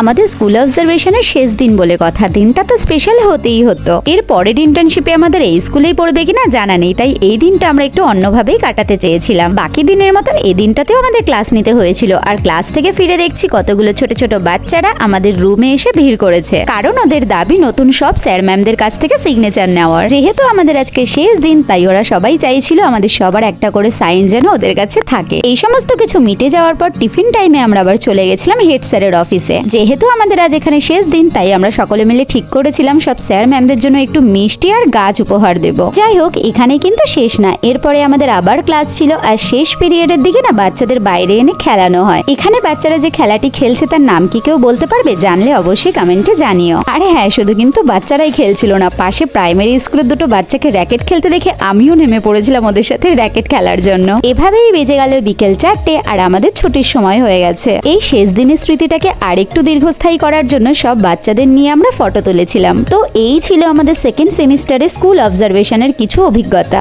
আমাদের স্কুল অবজারভেশনের শেষ দিন বলে কথা। দিনটা তো স্পেশাল হতেই হতো। এর পরের ইন্টার্নশিপে আমাদের এই স্কুলেই পড়বে কিনা জানা নেই, তাই এই দিনটা আমরা একটু অন্যভাবেই কাটাতে চেয়েছিলাম। বাকি দিনের মতন এই দিনটাতেও আমাদের ক্লাস নিতে হয়েছিল, আর ক্লাস থেকে ফিরে দেখছি কতগুলো ছোট ছোট বাচ্চারা আমাদের রুমে এসে ভিড় করেছে। কারণ ওদের দাবি নতুন সব স্যার ম্যামদের কাছ থেকে সিগনেচার নেওয়ার। যেহেতু আমাদের আজকে শেষ দিন, তাই ওরা সবাই চাইছিল আমাদের সবার একটা করে সাইন যেন ওদের কাছে থাকে। এই সমস্ত কিছু মিটে যাওয়ার পর টিফিন টাইমে আমরা আবার চলে গেছিলাম হেড স্যারের অফিসে যেহেতু আমাদের আজ এখানে শেষ দিন, তাই আমরা সকলে মিলে ঠিক করেছিলাম সব স্যার ম্যামদের জন্য একটু মিষ্টি আর গাছ উপহার দেব। যাই হোক, এখানে কিন্তু শেষ না। এরপরে আমাদের আবার ক্লাস ছিল আর শেষ পিরিয়ডের দিকে না বাচ্চাদের বাইরে এনে খেলানো হয়। এখানে বাচ্চারা যে খেলাটি খেলছে তার নাম কি কেউ বলতে পারবে জানলে অবশ্যই কমেন্টে জানিও। আরে হ্যাঁ শুধু কিন্তু বাচ্চারাই খেলছিল না। পাশে প্রাইমারি স্কুলের দুটো বাচ্চাকে র্যাকেট খেলতে দেখে আমিও নেমে পড়েছিলাম ওদের সাথে র্যাকেট খেলার জন্য। এভাবেই বেজে গেল বিকেল চারটে আর আমাদের ছুটির সময় হয়ে গেছে। এই শেষ দিনের স্মৃতিটাকে আরেকটু দীর্ঘস্থায়ী করার জন্য সব বাচ্চাদের নিয়ে আমরা ফটো তুলেছিলাম। তো এই ছিল আমাদের সেকেন্ড সেমিস্টারে স্কুল অবজারভেশনের কিছু অভিজ্ঞতা।